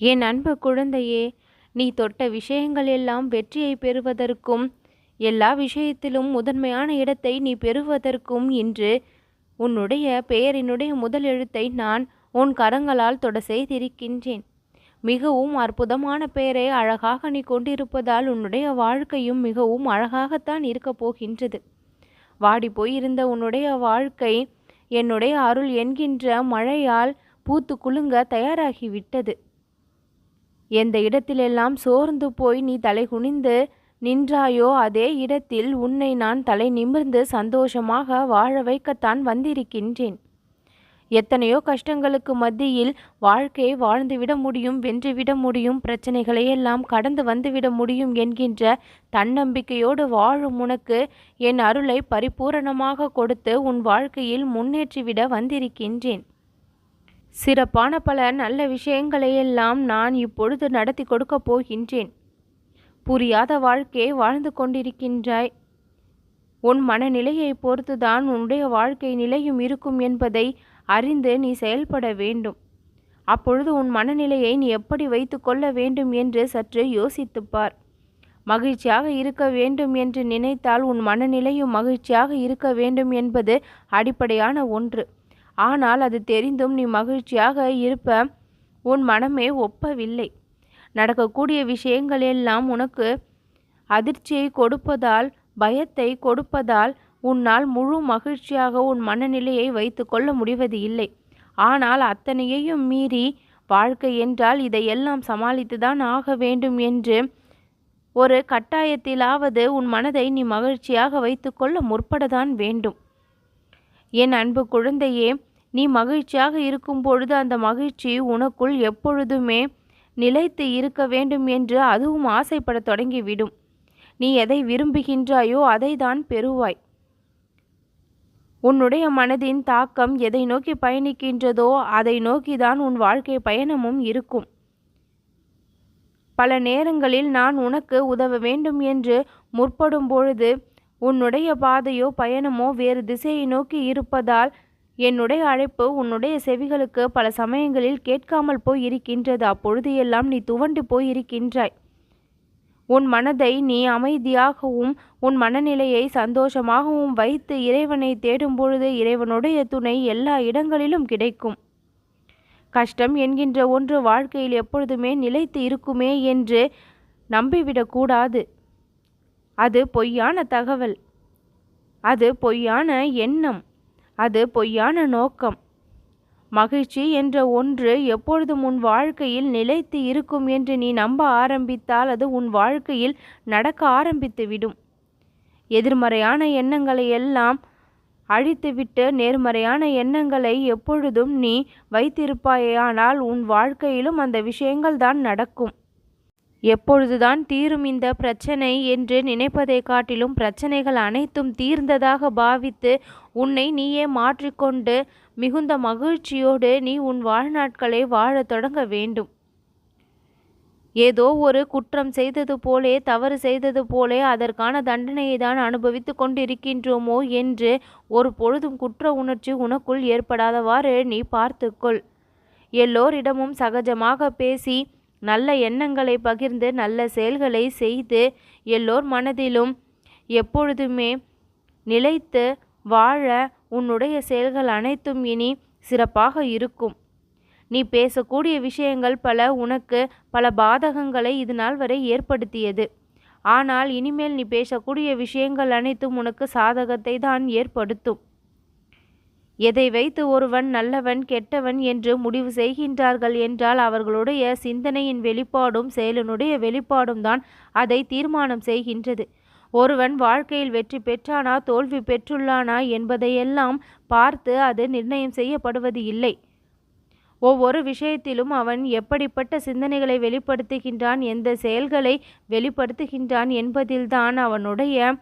என் அன்பு குழந்தையே நீ தொட்ட விஷயங்கள் எல்லாம் வெற்றியை பெறுவதற்கும் எல்லா விஷயத்திலும் முதன்மையான இடத்தை நீ பெறுவதற்கும் இன்று உன்னுடைய பெயரினுடைய முதல் எழுத்தை நான் உன் கரங்களால் தொட செய்திருக்கின்றேன். மிகவும் அற்புதமான பெயரை அழகாக நீ கொண்டிருப்பதால் உன்னுடைய வாழ்க்கையும் மிகவும் அழகாகத்தான் இருக்கப் போகின்றது. வாடி போயிருந்த உன்னுடைய வாழ்க்கை என்னுடைய அருள் என்கின்ற மழையால் பூத்து குலுங்க தயாராகிவிட்டது. எந்த இடத்திலெல்லாம் சோர்ந்து போய் நீ தலை குனிந்து நின்றாயோ அதே இடத்தில் உன்னை நான் தலை நிமிர்ந்து சந்தோஷமாக வாழ வைக்கத்தான் வந்திருக்கின்றேன். எத்தனையோ கஷ்டங்களுக்கு மத்தியில் வாழ்க்கையை வாழ்ந்துவிட முடியும் வென்றுவிட முடியும் பிரச்சனைகளையெல்லாம் கடந்து வந்துவிட முடியும் என்கின்ற தன்னம்பிக்கையோடு வாழும் உனக்கு என் அருளை பரிபூரணமாக கொடுத்து உன் வாழ்க்கையில் முன்னேற்றிவிட வந்திருக்கின்றேன். சிறப்பான பல நல்ல விஷயங்களையெல்லாம் நான் இப்பொழுது நடத்தி கொடுக்கப் போகின்றேன். புரியாத வாழ்க்கையை வாழ்ந்து கொண்டிருக்கின்றாய். உன் மனநிலையை பொறுத்துதான் உன்னுடைய வாழ்க்கை நிலையும் இருக்கும் என்பதை அறிந்து நீ செயல்பட வேண்டும். அப்பொழுது உன் மனநிலையை நீ எப்படி வைத்து கொள்ள வேண்டும் என்று சற்று யோசித்துப்பார். மகிழ்ச்சியாக இருக்க வேண்டும் என்று நினைத்தால் உன் மனநிலையும் மகிழ்ச்சியாக இருக்க வேண்டும் என்பது அடிப்படையான ஒன்று. ஆனால் அது தெரிந்தும் நீ மகிழ்ச்சியாக இருப்ப உன் மனமே ஒப்பவில்லை. நடக்கக்கூடிய விஷயங்கள் எல்லாம் உனக்கு அதிர்ச்சியை கொடுப்பதால் பயத்தை கொடுப்பதால் உன்னால் முழு மகிழ்ச்சியாக உன் மனநிலையை வைத்து கொள்ள முடிவது இல்லை. ஆனால் அத்தனையையும் மீறி வாழ்க்கை என்றால் இதையெல்லாம் சமாளித்துதான் ஆக வேண்டும் என்று ஒரு கட்டாயத்திலாவது உன் மனதை நீ மகிழ்ச்சியாக வைத்துக்கொள்ள முற்படத்தான் வேண்டும். என் அன்பு குழந்தையே நீ மகிழ்ச்சியாக இருக்கும் பொழுது அந்த மகிழ்ச்சி உனக்குள் எப்பொழுதுமே நிலைத்து இருக்க வேண்டும் என்று அதுவும் ஆசைப்பட தொடங்கிவிடும். நீ எதை விரும்புகின்றாயோ அதை தான் பெறுவாய். உன்னுடைய மனதின் தாக்கம் எதை நோக்கி பயணிக்கின்றதோ அதை நோக்கிதான் உன் வாழ்க்கை பயணமும் இருக்கும். பல நேரங்களில் நான் உனக்கு உதவ வேண்டும் என்று முற்படும் பொழுது உன்னுடைய பாதையோ பயணமோ வேறு திசையை நோக்கி இருப்பதால் என்னுடைய அழைப்பு உன்னுடைய செவிகளுக்கு பல சமயங்களில் கேட்காமல் போய் இருக்கின்றது. அப்பொழுது எல்லாம் நீ துவண்டு போய் இருக்கின்றாய். உன் மனதை நீ அமைதியாகவும் உன் மனநிலையை சந்தோஷமாகவும் வைத்து இறைவனை தேடும் பொழுது இறைவனுடைய துணை எல்லா இடங்களிலும் கிடைக்கும். கஷ்டம் என்கின்ற ஒன்று வாழ்க்கையில் எப்பொழுதுமே நிலைத்து இருக்குமே என்று நம்பிவிடக்கூடாது அது பொய்யான தகவல். அது பொய்யான எண்ணம். அது பொய்யான நோக்கம். மகிழ்ச்சி என்ற ஒன்று எப்பொழுதும் உன் வாழ்க்கையில் நிலைத்து இருக்கும் என்று நீ நம்ப ஆரம்பித்தால் அது உன் வாழ்க்கையில் நடக்க ஆரம்பித்து விடும். எதிர்மறையான எண்ணங்களை எல்லாம் அழித்துவிட்டு நேர்மறையான எண்ணங்களை எப்பொழுதும் நீ வைத்திருப்பாயானால் உன் வாழ்க்கையிலும் அந்த விஷயங்கள் தான் நடக்கும். எப்பொழுதுதான் தீரும் இந்த பிரச்சனை என்று நினைப்பதை காட்டிலும் பிரச்சனைகள் அனைத்தும் தீர்ந்ததாக பாவித்து உன்னை நீயே மாற்றிக்கொண்டு மிகுந்த மகிழ்ச்சியோடு நீ உன் வாழ்நாட்களை வாழத் தொடங்க வேண்டும். ஏதோ ஒரு குற்றம் செய்தது போலே தவறு செய்தது போலே அதற்கான தண்டனையை தான் அனுபவித்து கொண்டிருக்கின்றோமோ என்று ஒரு பொழுதும் குற்ற உணர்ச்சி உனக்குள் ஏற்படாதவாறு நீ பார்த்துக்கொள். எல்லோரிடமும் சகஜமாக பேசி நல்ல எண்ணங்களை பகிர்ந்து நல்ல செயல்களை செய்து எல்லோர் மனதிலும் எப்பொழுதுமே நிலைத்து வாழ உன்னுடைய செயல்கள் அனைத்தும் இனி சிறப்பாக இருக்கும். நீ பேசக்கூடிய விஷயங்கள் பல உனக்கு பல பாதகங்களை இது நாள் வரை ஏற்படுத்தியது. ஆனால் இனிமேல் நீ பேசக்கூடிய விஷயங்கள் அனைத்தும் உனக்கு சாதகத்தை தான் ஏற்படுத்தும். எதை வைத்து ஒருவன் நல்லவன் கெட்டவன் என்று முடிவு செய்கின்றார்கள் என்றால் அவர்களுடைய சிந்தனையின் வெளிப்பாடும் செயலினுடைய வெளிப்பாடும் தான் அதை தீர்மானம் செய்கின்றது. ஒருவன் வாழ்க்கையில் வெற்றி பெற்றானா தோல்வி பெற்றுள்ளானா என்பதையெல்லாம் பார்த்து அது நிர்ணயம் செய்யப்படுவது இல்லை. ஒவ்வொரு விஷயத்திலும் அவன் எப்படிப்பட்ட சிந்தனைகளை வெளிப்படுத்துகின்றான் எந்த செயல்களை வெளிப்படுத்துகின்றான் என்பதில்தான் அவனுடைய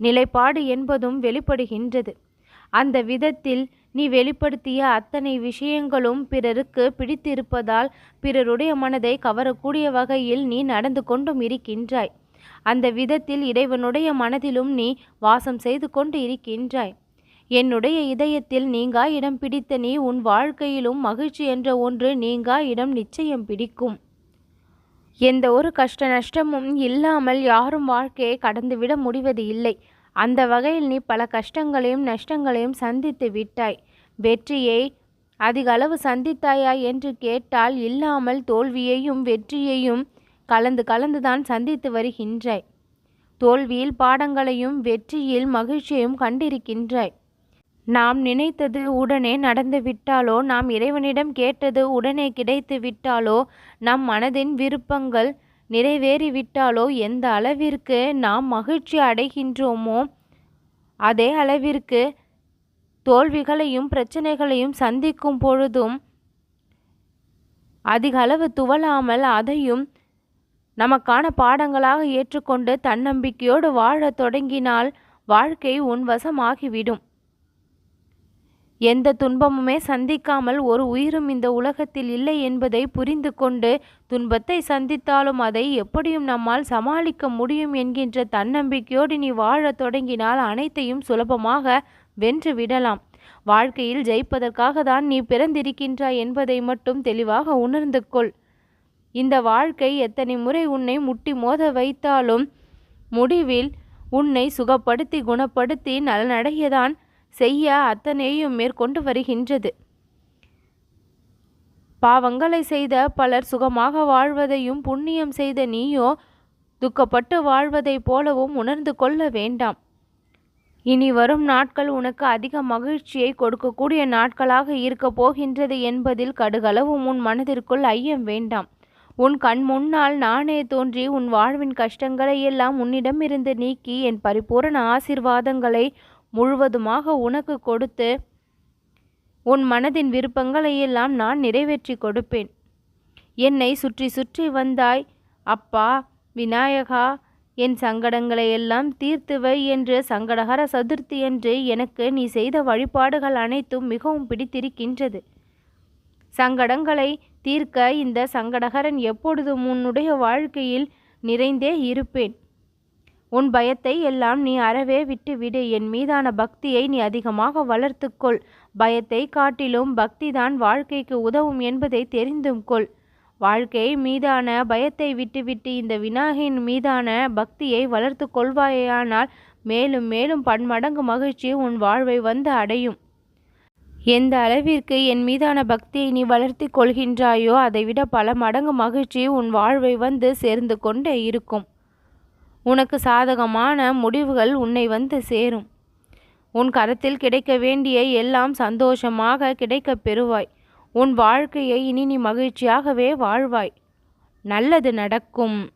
நிலைப்பாடு என்பதும் வெளிப்படுகின்றது. அந்த விதத்தில் நீ வெளிப்படுத்திய அத்தனை விஷயங்களும் பிறருக்கு பிடித்திருப்பதால் பிறருடைய மனதை கவரக்கூடிய வகையில் நீ நடந்து கொண்டும் இருக்கின்றாய். அந்த விதத்தில் இறைவனுடைய மனதிலும் நீ வாசம் செய்து கொண்டு இருக்கின்றாய். என்னுடைய இதயத்தில் நீங்கா இடம் பிடித்த நீ உன் வாழ்க்கையிலும் மகிழ்ச்சி என்ற ஒன்று நீங்கா இடம் நிச்சயம் பிடிக்கும். எந்த ஒரு கஷ்ட நஷ்டமும் இல்லாமல் யாரும் வாழ்க்கையை கடந்துவிட முடிவது இல்லை அந்த வகையில் நீ பல கஷ்டங்களையும் நஷ்டங்களையும் சந்தித்து விட்டாய். வெற்றியை அதிக அளவு சந்தித்தாயா என்று கேட்டால் இல்லாமல் தோல்வியையும் வெற்றியையும் கலந்து கலந்துதான் சந்தித்து வருகின்றாய். தோல்வியில் பாடங்களையும் வெற்றியில் மகிழ்ச்சியையும் கண்டிருக்கின்றாய். நாம் நினைத்தது உடனே நடந்து விட்டாலோ நாம் இறைவனிடம் கேட்டது உடனே கிடைத்து விட்டாலோ நம் மனதின் விருப்பங்கள் நிறைவேறிவிட்டாலோ? எந்த அளவிற்கு நாம் மகிழ்ச்சி அடைகின்றோமோ அதே அளவிற்கு தோல்விகளையும் பிரச்சனைகளையும் சந்திக்கும் பொழுதும் அதிக அளவு துவளாமல் அதையும் நமக்கான பாடங்களாக ஏற்றுக்கொண்டு தன்னம்பிக்கையோடு வாழத் தொடங்கினால் வாழ்க்கை உன்வசமாகிவிடும் எந்த துன்பமுமே சந்திக்காமல் ஒரு உயிரும் இந்த உலகத்தில் இல்லை என்பதை புரிந்து கொண்டு துன்பத்தை சந்தித்தாலும் அதை எப்படியும் நம்மால் சமாளிக்க முடியும் என்கின்ற தன்னம்பிக்கையோடு நீ வாழத் தொடங்கினால் அனைத்தையும் சுலபமாக வென்று விடலாம். வாழ்க்கையில் ஜெயிப்பதற்காக தான் நீ பிறந்திருக்கின்றாய் என்பதை மட்டும் தெளிவாக உணர்ந்து கொள். இந்த வாழ்க்கை எத்தனை முறை உன்னை முட்டி மோத வைத்தாலும் முடிவில் உன்னை சுகப்படுத்தி குணப்படுத்தி நலனடையதான் செய்ய அத்தனையும் மேற்கொண்டு வருகின்றது. பாவங்களை செய்த பலர் சுகமாக வாழ்வதையும் புண்ணியம் செய்த நீயோ துக்கப்பட்டு வாழ்வதைப் போலவும் உணர்ந்து கொள்ள வேண்டாம். இனி வரும் நாட்கள் உனக்கு அதிக மகிழ்ச்சியை கொடுக்கக்கூடிய நாட்களாக இருக்கப் போகின்றது என்பதில் கடுகளவும் உன் மனதிற்குள் ஐயம் வேண்டாம். உன் கண் முன்னால் நானே தோன்றி உன் வாழ்வின் கஷ்டங்களை எல்லாம் உன்னிடமிருந்து நீக்கி என் பரிபூரண ஆசிர்வாதங்களை முழுவதுமாக உனக்கு கொடுத்து உன் மனதின் விருப்பங்களை எல்லாம் நான் நிறைவேற்றி கொடுப்பேன். என்னை சுற்றி சுற்றி வந்தாய். அப்பா விநாயகா என் சங்கடங்களை எல்லாம் தீர்த்துவை என்று சங்கடகர சதுர்த்தி என்று எனக்கு நீ செய்த வழிபாடுகள் அனைத்தும் மிகவும் பிடித்திருக்கின்றது. சங்கடங்களை தீர்க்க இந்த சங்கடகரன் எப்பொழுதும் உன்னுடைய வாழ்க்கையில் நிறைந்தே இருப்பேன். உன் பயத்தை எல்லாம் நீ அறவே விட்டுவிடு என் மீதான பக்தியை நீ அதிகமாக வளர்த்துக்கொள். பயத்தை காட்டிலும் பக்திதான் வாழ்க்கைக்கு உதவும் என்பதை தெரிந்தும் கொள். வாழ்க்கை மீதான பயத்தை விட்டுவிட்டு இந்த விநாயகின் மீதான பக்தியை வளர்த்து கொள்வாயானால் மேலும் மேலும் பன்மடங்கு மகிழ்ச்சி உன் வாழ்வை வந்து அடையும். எந்த அளவிற்கு என் மீதான பக்தியை நீ வளர்த்தி கொள்கின்றாயோ அதைவிட பல மடங்கு மகிழ்ச்சி உன் வாழ்வை வந்து சேர்ந்து கொண்டே இருக்கும். உனக்கு சாதகமான முடிவுகள் உன்னை வந்து சேரும். உன் கரத்தில் கிடைக்க வேண்டிய எல்லாம் சந்தோஷமாக கிடைக்கப் பெறுவாய். உன் வாழ்க்கையை இனி நீ மகிழ்ச்சியாகவே வாழ்வாய். நல்லது நடக்கும்.